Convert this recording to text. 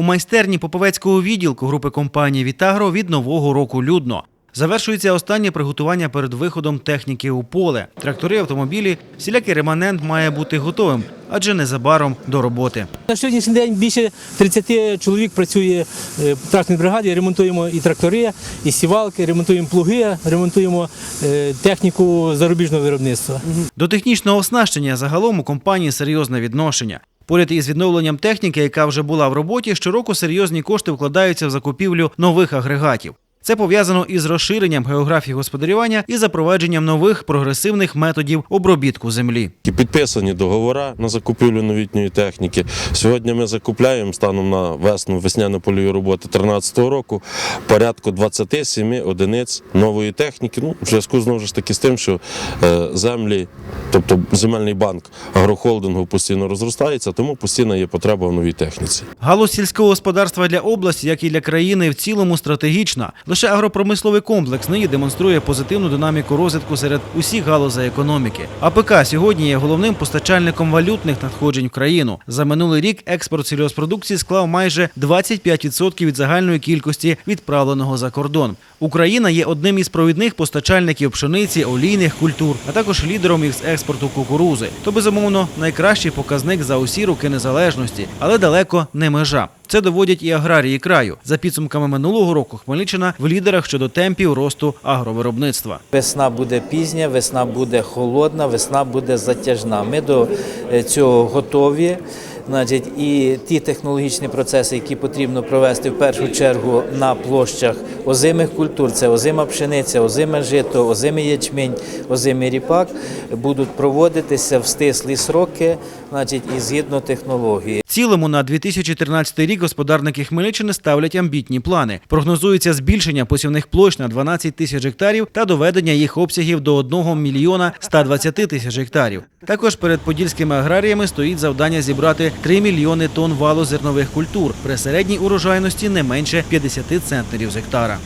У майстерні Поповецького відділку групи компанії Вітагро від нового року людно. Завершується останнє приготування перед виходом техніки у поле. Трактори, автомобілі, всілякий реманент має бути готовим, адже незабаром до роботи. На сьогоднішній день більше 30 чоловік працює е, в тракторній бригаді. Ремонтуємо і трактори, і сівалки, ремонтуємо плуги, ремонтуємо е, техніку зарубіжного виробництва. До технічного оснащення загалом у компанії серйозне відношення. Поряд із відновленням техніки, яка вже була в роботі, щороку серйозні кошти вкладаються в закупівлю нових агрегатів. Це пов'язано із розширенням географії господарювання і запровадженням нових прогресивних методів обробітку землі. Підписані договори на закупівлю новітньої техніки. Сьогодні ми закупляємо станом на весну весняно польові роботи 2013 року порядку 27 одиниць нової техніки. Ну, в зв'язку знову ж таки з тим, що е, землі, тобто земельний банк агрохолдингу постійно розростається, тому постійно є потреба в новій техніці. Галузь сільського господарства для області, як і для країни, в цілому стратегічна. Лише агропромисловий комплекс нині демонструє позитивну динаміку розвитку серед усіх галузей економіки. АПК сьогодні є головним постачальником валютних надходжень в країну. За минулий рік експорт сільгоспродукції склав майже 25% від загальної кількості відправленого за кордон. Україна є одним із провідних постачальників пшениці, олійних культур, а також лідером із експорту кукурузи. То безумовно найкращий показник за усі роки незалежності, але далеко не межа. Це доводять і аграрії краю. За підсумками минулого року Хмельниччина в лідерах щодо темпів росту агровиробництва. Весна буде пізня, весна буде холодна, весна буде затяжна. Ми до е, цього готові. Значить, і ті технологічні процеси, які потрібно провести в першу чергу на площах озимих культур, це озима пшениця, озиме жито, озимий ячмінь, озимий ріпак, будуть проводитися в стислі сроки, значить, і згідно технології. Цілому на 2013 рік господарники Хмельниччини ставлять амбітні плани. Прогнозується збільшення посівних площ на 12 тисяч гектарів та доведення їх обсягів до 1 мільйона 120 тисяч гектарів. Також перед подільськими аграріями стоїть завдання зібрати 3 мільйони тонн валу зернових культур при середній урожайності не менше 50 центнерів з гектара.